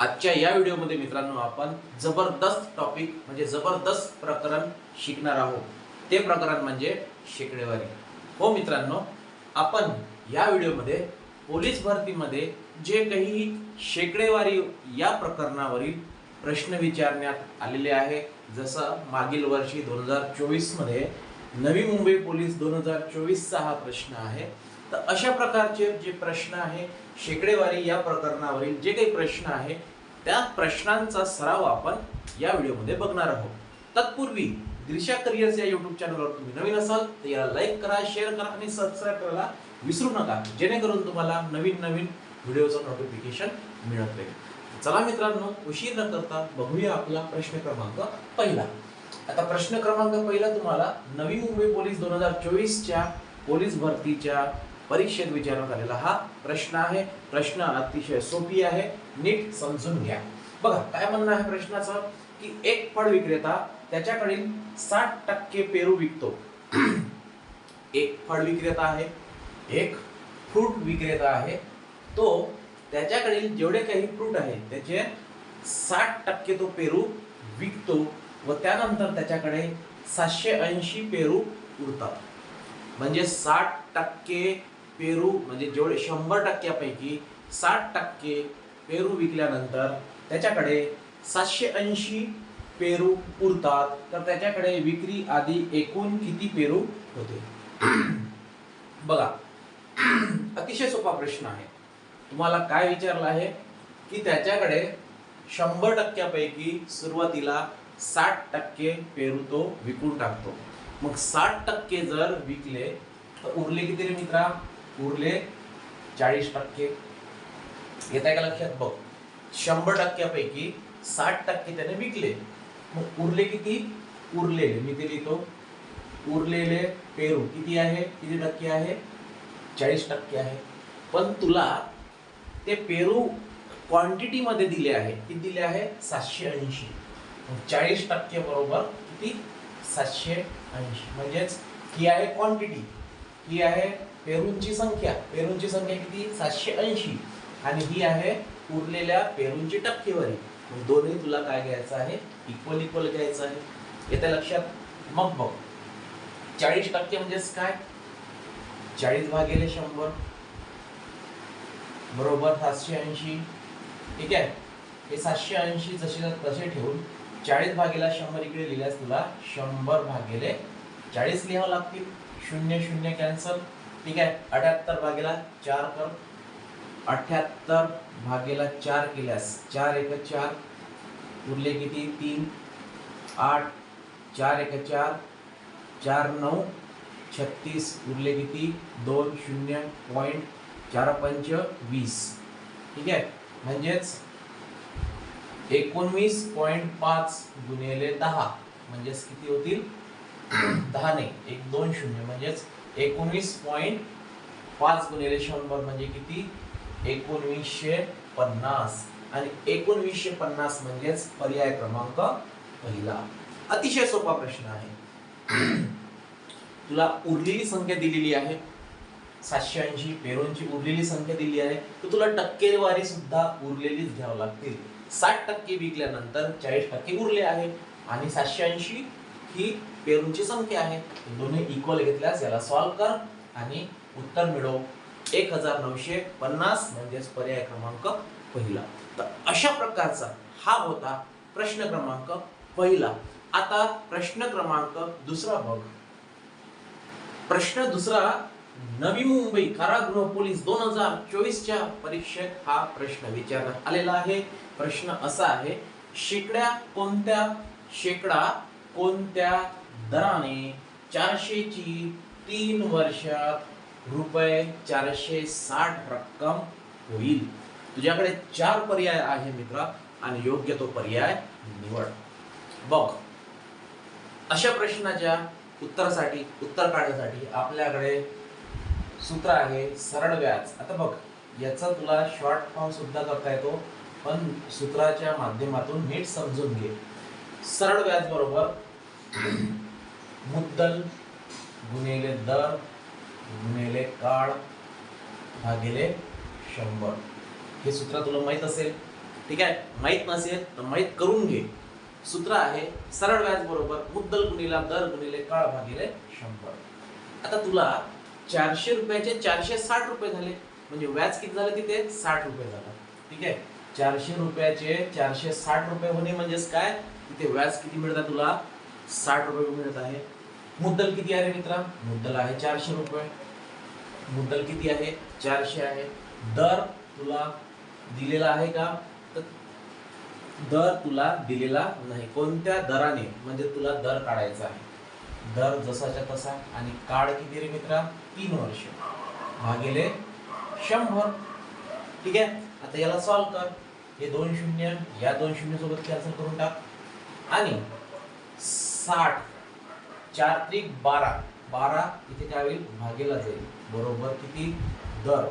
आजच्या या व्हिडिओमध्ये मित्रांनो आपण जबरदस्त टॉपिक म्हणजे जबरदस्त प्रकरण शिकणार आहोत. ते प्रकरण म्हणजे शेकडेवारी. हो मित्रांनो आपण या व्हिडिओमध्ये पोलीस भरतीमध्ये जे काही शेकडेवारी या प्रकरणावरील प्रश्न विचारण्यात आलेले आहे जसं मागील वर्षी दोन हजार चोवीसमध्ये नवी मुंबई पोलीस दोन हजार चोवीसचा हा प्रश्न आहे तर अशा प्रकारचे जे प्रश्न आहे शेकडेवारी या प्रकरणावरील जे काही प्रश्न आहे त्या प्रश्नांचा सराव आपण या व्हिडिओमध्ये बघणार आहोत. तत्पूर्वी दिशा करिअर्स या युट्यूब चॅनलवर तुम्ही नवीन असाल तर याला लाईक करा शेअर करा आणि सबस्क्राईब करायला विसरू नका जेणेकरून तुम्हाला नवीन नवीन व्हिडिओचं नोटिफिकेशन मिळत राहील. चला मित्रांनो उशीर न करता बघूया आपला प्रश्न क्रमांक पहिला. आता प्रश्न क्रमांक पहिला तुम्हाला नवी मुंबई पोलीस दोन हजार चोवीसच्या पोलीस भरतीच्या परीक्षेत विचारण्यात आलेला हा प्रश्न आहे. प्रश्न अतिशय सोपी आहे. नीट समजून घ्या. बघा काय म्हणणं आहे प्रश्नाचं? की एक फळ विक्रेता त्याच्याकडील साठ टक्के पेरू विकतो. एक फळ विक्रेता आहे. एक फ्रूट विक्रेता आहे. तो त्याच्याकडील जेवढे काही फ्रूट आहे त्याचे साठ टक्के तो पेरू विकतो व त्यानंतर त्याच्याकडे सातशे ऐंशी पेरू उरतात. म्हणजे साठ टक्के पेरू म्हणजे जेवढे शंभर टक्क्यापैकी साठ टक्के पेरू विकल्यानंतर त्याच्याकडे सातशे ऐंशी पेरू उरतात. तर त्याच्याकडे विक्री आधी एकूण किती पेरू होते? बघा अतिशय सोपा प्रश्न आहे. तुम्हाला काय विचारलं आहे? की त्याच्याकडे शंभर टक्क्यापैकी सुरुवातीला साठ टक्के पेरू तो विकून टाकतो. मग साठ टक्के जर विकले तर उरले किती रे मित्रा? उरले चाळीस टक्के. येत आहे का लक्षात बघ. शंभर टक्क्यापैकी साठ टक्के त्याने विकले. मग उरले किती? उरलेले. मी ते लिहितो. उरलेले पेरू किती आहे? किती टक्के आहे? चाळीस टक्के आहे. पण तुला ते पेरू क्वांटिटीमध्ये दिले आहे. किती दिले आहे? सातशे ऐंशी. चाळीस टक्के बरोबर किती? सातशे ऐंशी. म्हणजेच ही आहे क्वांटिटी ही आहे पेरूंची संख्या. पेरूंची संख्या किती? सातशे ऐंशी. आणि ही आहे उरलेल्या पेरूंची टक्केवारी. मग दोन्ही तुला काय घ्यायचं आहे? इक्वल इक्वल घ्यायचं आहे. येत्या लक्षात? मग बघ. चाळीस टक्के म्हणजेच काय? चाळीस भागिले शंभर. बरोबर सातशे ऐंशी. ठीक आहे? हे सातशे ऐंशी जसे तसे ठेवून चाळीस भागेला शंभर इकडे लिहिल्यास तुला शंभर भागेले चाळीस लिहावं लागतील. शून्य शून्य कॅन्सल ठीक आहे अठ्याहत्तर भागेला चार कर. अठ्याहत्तर भागेला चार केल्यास चार एक चार उरले किती? तीन. आठ चार एक चार चार नऊ छत्तीस उरले किती? दोन शून्य पॉईंट चार पंच वीस. ठीक आहे म्हणजेच एकोणवीस पॉईंट पाच गुणिले दहा म्हणजेच किती होतील? दहा नाही एक दोन शून्य म्हणजेच एकोणवीस पॉईंट पाच गुणिले शंभर म्हणजे किती? एकोणवीसशे पन्नास. आणि एकोणवीसशे पन्नास म्हणजेच पर्याय क्रमांक पहिला. अतिशय सोपा प्रश्न आहे. तुला उरलेली संख्या दिलेली आहे. सातशे ऐंशी. पेरूंची उरलेली संख्या दिली आहे. तर तुला टक्केवारी सुद्धा उरलेलीच घ्यावं लागतील. साठ टक्के विकल्यानंतर चाळीस टक्के उरले आहे. आणि सातशे ऐंशी ही पेरूंची संख्या आहे. दोन्ही इक्वल घेतल्यास याला सॉल्व कर आणि उत्तर मिळव. एक हजार नऊशे पन्नास म्हणजेच पर्याय क्रमांक पहिला. तर अशा प्रकारचा हा होता प्रश्न क्रमांक पहिला. आता प्रश्न क्रमांक दुसरा बघ. प्रश्न दुसरा नवी मुंबई कारागृह पोलीस दोन हजार चोवीसच्या परीक्षेत हा प्रश्न विचारण्यात आलेला आहे. प्रश्न असा आहे शेकड्या कोणत्या शेकडा कोणत्या दराने चारशेची तीन वर्षात रुपये चारशे साठ रक्कम होईल. तुझ्याकडे चार पर्याय आहे मित्रा आणि योग्य तो पर्याय निवड. बघ अशा प्रश्नाच्या उत्तरासाठी उत्तर काढण्यासाठी आपल्याकडे सूत्र आहे सरळ व्याज. आता बघ याचा तुला शॉर्ट फॉर्म सुद्धा करता येतो पण सूत्राच्या माध्यमातून नीट समजून घे. सरळ व्याज बरोबर मुद्दल गुणिले दर गुणिले काळ भागिले शंभर. हे सूत्र तुला माहीत असेल? ठीक आहे? माहीत नसेल तर माहीत करून घे. सूत्र आहे सरळ व्याज बरोबर मुद्दल गुणिला दर गुणिले काळ भागिले शंभर. आता तुला चारशे रुपयाचे चारशे साठ रुपये झाले. म्हणजे व्याज किती झालं तिथे? साठ रुपये झालं. ठीक आहे? चारशे रुपयाचे चारशे साठ रुपये होणे म्हणजेच काय? तिथे व्याज किती मिळतात तुला? साठ रुपये मिळत आहे. मुद्दल किती आहे रे मित्रा? मुद्दल आहे चारशे रुपये. मुद्दल किती आहे? चारशे आहे. दर तुला दिलेला आहे का? तर दर तुला दिलेला नाही. कोणत्या दराने? म्हणजे तुला दर काढायचा आहे. दर जसाच्या तसा आणि काळ किती रे मित्रा? तीन वर्ष. भागिले शंभर. ठीक आहे? आता याला सॉल्व कर. हे दोन शून्य या दोन शून्य सोबत कॅन्सल करून टाक. आणि साठ. चार त्रिक बारा. बारा इथे काय होईल भागेला जाईल. बरोबर किती? दर.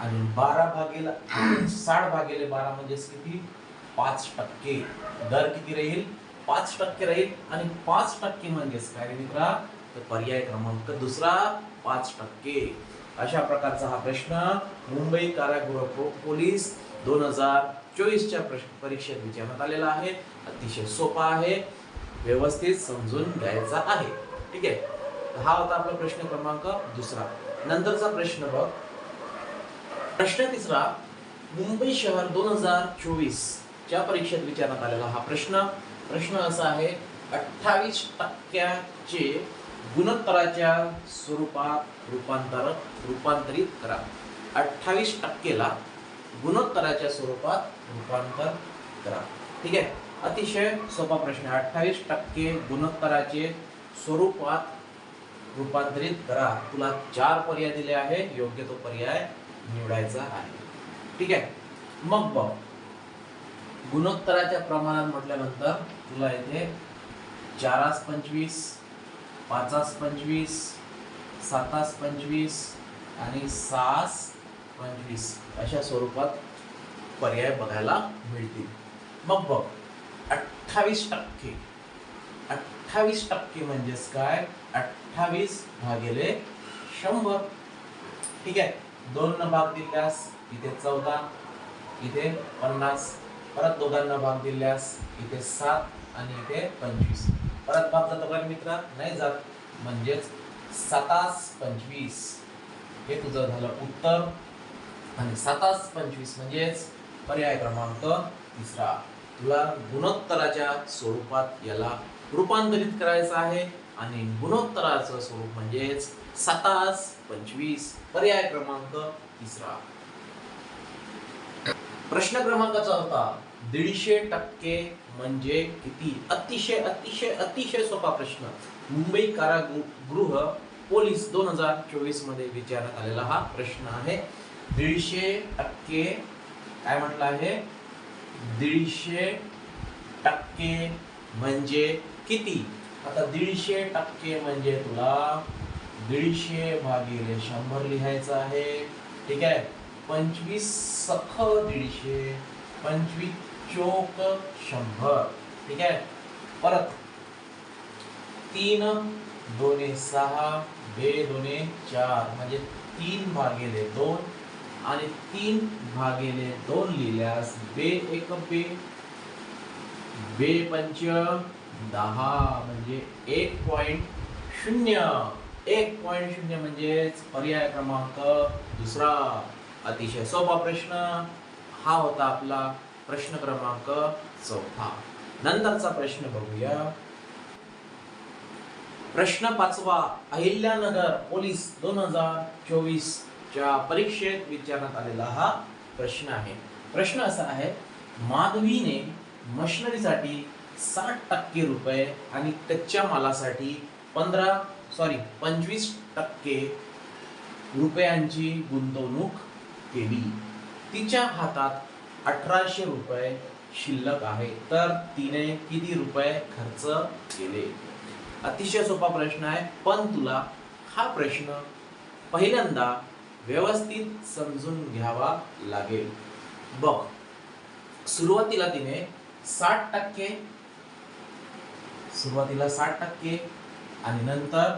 आणि बारा भागेला साठ भागेले बारा म्हणजेच किती? पाच टक्के. दर किती राहील? पाच टक्के राहील. आणि पाच टक्के म्हणजेच काय रे मित्रा? तर पर्याय क्रमांक दुसरा पाच टक्के. अशा प्रकारचा हा प्रश्न मुंबई कारागृह पोलीस दोन हजार चोवीसच्या प्रश्न परीक्षेत विचारण्यात आलेला आहे. अतिशय सोपा आहे. व्यवस्थित समजून घ्यायचा आहे. ठीक आहे? हा होता आपला प्रश्न क्रमांक दुसरा. नंतरचा प्रश्न बघ. प्रश्न तिसरा मुंबई शहर दोन हजार चोवीस च्या परीक्षेत विचारण्यात आलेला हा प्रश्न. प्रश्न असा आहे अठ्ठावीस टक्क्याचे गुणोत्तराच्या स्वरूपात रूपांतर रूपांतरित करा. अठ्ठावीस टक्केला गुणोत्तराच्या स्वरूपात रूपांतर करा. ठीक आहे? अतिशय सोपा प्रश्न आहे. अठ्ठावीस टक्के गुणोत्तराचे स्वरूपात रूपांतरित करा. तुला चार पर्याय दिले आहे. योग्य तो पर्याय निवडायचा आहे. ठीक आहे? मग बघ. गुणोत्तराच्या प्रमाणात म्हटल्यानंतर तुला येथे चारास पंचवीस पाचास पंचवीस सातास पंचवीस आणि सहास पंचवीस अशा स्वरूपात पर्याय बघायला मिळतील. मग बघ. अठ्ठावीस टक्के. अठ्ठावीस टक्के म्हणजेच काय? अठ्ठावीस भागिले शंभर. ठीक आहे? दोन न भाग दिल्यास इथे चौदा इथे पन्नास. परत दोघांना भाग दिल्यास इथे सात आणि इथे पंचवीस. परत भाग जातो का मित्र? नाही जात. म्हणजेच सातास पंचवीस. हे तुझं झालं उत्तर. आणि सातास पंचवीस म्हणजेच पर्याय क्रमांक तिसरा. तुला गुणोत्तराच्या स्वरूपात याला रूपांतरित करायचं आहे. आणि गुणोत्तराचं स्वरूप म्हणजेच सतास पंचवीस पर्याय क्रमांक तिसरा. प्रश्न क्रमांकाचा होता दीडशे टक्के म्हणजे किती? अतिशय अतिशय अतिशय सोपा प्रश्न. मुंबई कारागृह पोलीस दोन हजार चोवीसमध्ये विचारण्यात आलेला हा प्रश्न आहे. दीडशे टक्के काय म्हटलं आहे? दीडशे टक्के म्हणजे किती? आता दीडशे टक्के म्हणजे तुला दीडशे भागिले शंभर लिहायचं आहे. ठीक आहे? पंचवीस सख दीडशे पंचवीस चोक शंभर. ठीक आहे? परत. तीन दोने सहा बे दोने चार म्हणजे तीन भागिले दोन आणि तीन भागिले दोन लिहिल्यास बे एक बे. बे पंच दहा म्हणजे एक पॉइंट शून्य. एक पॉइंट शून्य म्हणजेच पर्याय क्रमांक दुसरा. अतिशय सोपा प्रश्न. हा होता आपला प्रश्न क्रमांक चौथा. नंतरचा प्रश्न बघूया. प्रश्न पाचवा अहिल्यानगर पोलीस दोन हजार चोवीस. च्या परीक्षेत विचारण्यात आलेला हा प्रश्न आहे. प्रश्न असा आहे माधवीने मशिनरीसाठी साठ टक्के रुपये आणि कच्च्या मालासाठी पंधरा सॉरी पंचवीस टक्के रुपयांची गुंतवणूक केली. तिच्या हातात अठराशे रुपये शिल्लक आहे तर तिने किती रुपये खर्च केले? अतिशय सोपा प्रश्न आहे पण तुला हा प्रश्न पहिल्यांदा व्यवस्थित समजून घ्यावा लागेल. बघ सुरुवातीला तिने साठ टक्के सुरुवातीला साठ टक्के आणि नंतर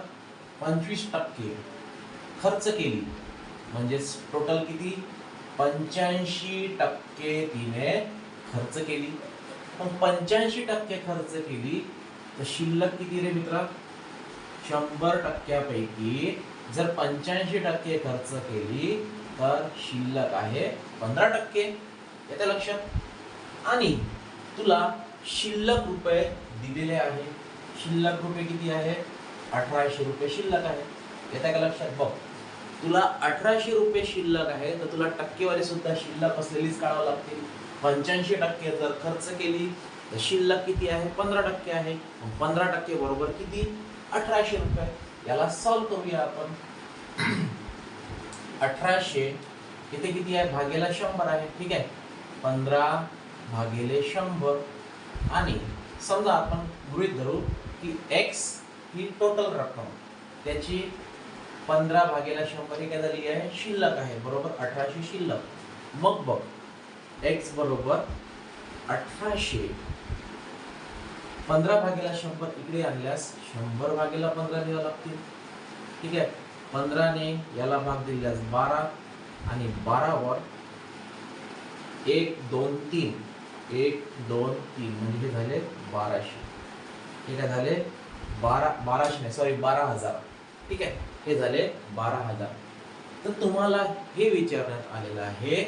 पंचवीस टक्के खर्च केली. म्हणजेच टोटल किती? पंच्याऐंशी टक्के तिने खर्च केली. मग पंच्याऐंशी टक्के खर्च केली तर शिल्लक किती रे मित्रा? शंभर टक्क्यापैकी जर पंच्याऐंशी टक्के खर्च केली तर शिल्लक आहे पंधरा टक्के. येते लक्षात? आणि तुला शिल्लक रुपये दिलेले आहे. शिल्लक रुपये किती आहे? अठराशे रुपये शिल्लक आहे. येते का लक्षात? बघ तुला अठराशे रुपये शिल्लक आहे तर तुला टक्केवारी सुद्धा शिल्लक असलेलीच काढावं लागतील. पंच्याऐंशी टक्के जर खर्च केली तर शिल्लक किती आहे? पंधरा टक्के आहे. पंधरा टक्के बरोबर किती? अठराशे रुपये. याला सॉल्व करूया आपण. अठराशे इथे किती आहे? भागेला शंभर आहे. ठीक आहे? पंधरा भागेले शंभर. आणि समजा आपण गृहित धरू की एक्स ही टोटल रक्कम. त्याची पंधरा भागेला शंभर ही काय झाली आहे? शिल्लक आहे. बरोबर? अठराशे शिल्लक. मग बघ. एक्स बरोबर अठराशे. पंधरा भागेला शंभर इकडे आणल्यास शंभर भागेला पंधरा लिहावं लागतील. ठीक आहे? पंधराने याला भाग दिल्यास बारा आणि बारावर एक दोन तीन. एक दोन तीन. म्हणजे झाले बाराशे. ठीक आहे? झाले बारा बाराशे नाही सॉरी बारा हजार. ठीक आहे? हे झाले बारा हजार. तर तुम्हाला हे विचारण्यात आलेलं आहे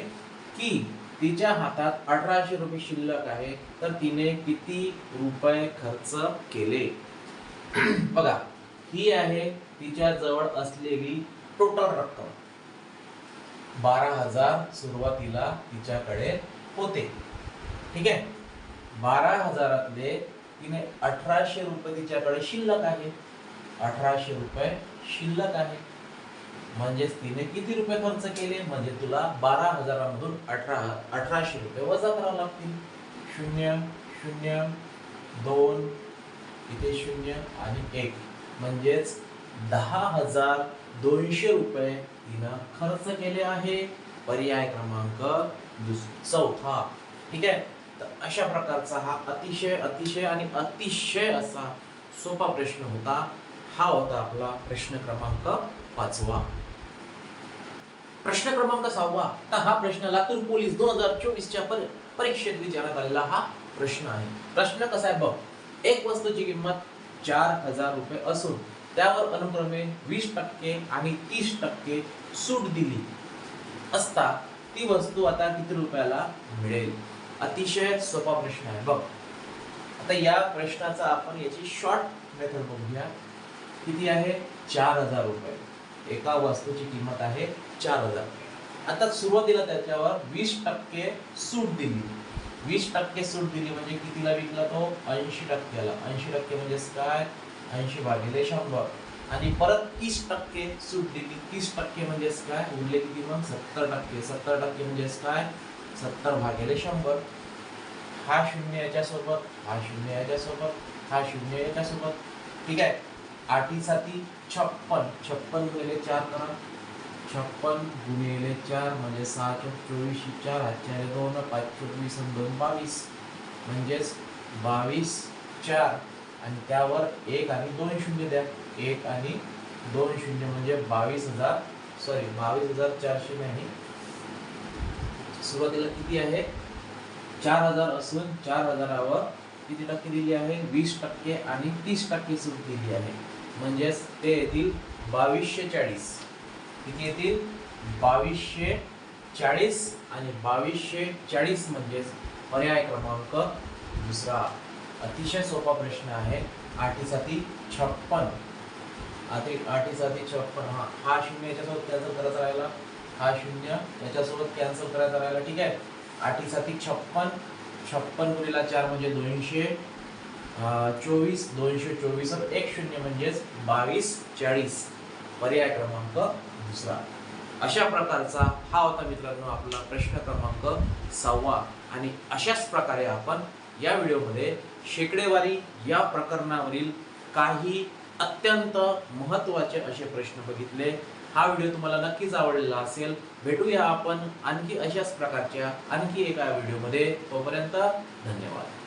की तिच्या हातात अठराशे रुपये शिल्लक आहे तर तिने किती रुपये खर्च केले? बघा ही आहे तिच्या जवळ असलेली टोटल रक्कम. बारा हजार सुरुवातीला तिच्याकडे होते. ठीक आहे? बारा हजारातले तिने अठराशे रुपये तिच्याकडे शिल्लक आहे. अठराशे रुपये शिल्लक आहे. म्हणजेच तिने किती रुपये खर्च केले? म्हणजे तुला बारा हजारामधून अठरा अठराशे रुपये वजा करावे लागतील. शून्य शून्य दोन इथे शून्य आणि एक. म्हणजेच दहा हजार दोनशे रुपये तिनं खर्च केले आहे. पर्याय क्रमांक दुस चौथा. ठीक आहे? तर अशा प्रकारचा हा अतिशय अतिशय आणि अतिशय असा सोपा प्रश्न होता. हा होता आपला प्रश्न क्रमांक पाचवा. प्रश्न क्रमांक सहावा. तर हा प्रश्न लातूर पोलीस दोन हजार चोवीसच्या परीक्षेत विचारात आलेला हा प्रश्न आहे. प्रश्न कसा आहे बघ. एक वस्तूची किंमत चार हजार रुपये असून त्यावर अनुक्रमे वीस टक्के आणि तीस टक्के सूट दिली असता ती वस्तू आता किती रुपयाला मिळेल? अतिशय सोपा प्रश्न आहे बघ. आता या प्रश्नाचा आपण याची शॉर्ट मेथड बघूया. किती आहे? चार हजार रुपये. एका वस्तूची किंमत आहे चार हजार. आता सुरुवातीला त्याच्यावर वीस टक्के सूट दिली. वीस टक्के सूट दिली म्हणजे कितीला विकला तो? ऐंशी टक्क्याला. ऐंशी टक्के म्हणजेच काय? ऐंशी भागिले शंभर. आणि परत तीस टक्के सूट दिली. तीस टक्के म्हणजेच काय? उरले किती मग? सत्तर टक्के. सत्तर टक्के म्हणजेच काय? सत्तर भागिले शंभर. हा शून्य याच्यासोबत हा शून्य याच्यासोबत हा शून्य याच्यासोबत. ठीक आहे? आठी साती छप्पन. छप्पन गुणिले चार करा छप्पन गुणिले चार म्हणजे सहा चौक चोवीस चार हातच्या दोन पाच चोवीस आणि दोन बावीस. म्हणजेच बावीस चार. आणि त्यावर एक आणि दोन शून्य द्या. एक आणि दोन शून्य म्हणजे बावीस हजार सॉरी बावीस हजार चारशे नाही. सुरुवातीला किती आहे? चार हजार असून चार हजारावर किती टक्के दिली आहे? वीस टक्के आणि तीस टक्के सूट दिली आहे. म्हणजेच ते येतील बावीसशे चाळीस किती येतील? बावीसशे चाळीस आणि बावीसशे चाळीस म्हणजेच पर्याय क्रमांक दुसरा. अतिशय सोपा प्रश्न आहे. आठीसाठी छप्पन. आठी आठीसाठी छप्पन. हा हा शून्य याच्यासोबत कॅन्सल करायचा राहिला. हा शून्य याच्यासोबत कॅन्सल करायचा राहिला. ठीक आहे? आठीसाठी छप्पन. छप्पन गुणिला चार म्हणजे दोनशे. चोवीस दोनशे चोवीस एक शून्य म्हणजेच बावीस चाळीस पर्याय क्रमांक दुसरा. अशा प्रकारचा हा होता मित्रांनो आपला प्रश्न क्रमांक सहावा. आणि अशाच प्रकारे आपण या व्हिडिओमध्ये शेकडेवारी या प्रकरणावरील काही अत्यंत महत्त्वाचे असे प्रश्न बघितले. हा व्हिडिओ तुम्हाला नक्कीच आवडलेला असेल. भेटूया आपण आणखी अशाच प्रकारच्या आणखी एका व्हिडिओमध्ये. तोपर्यंत धन्यवाद.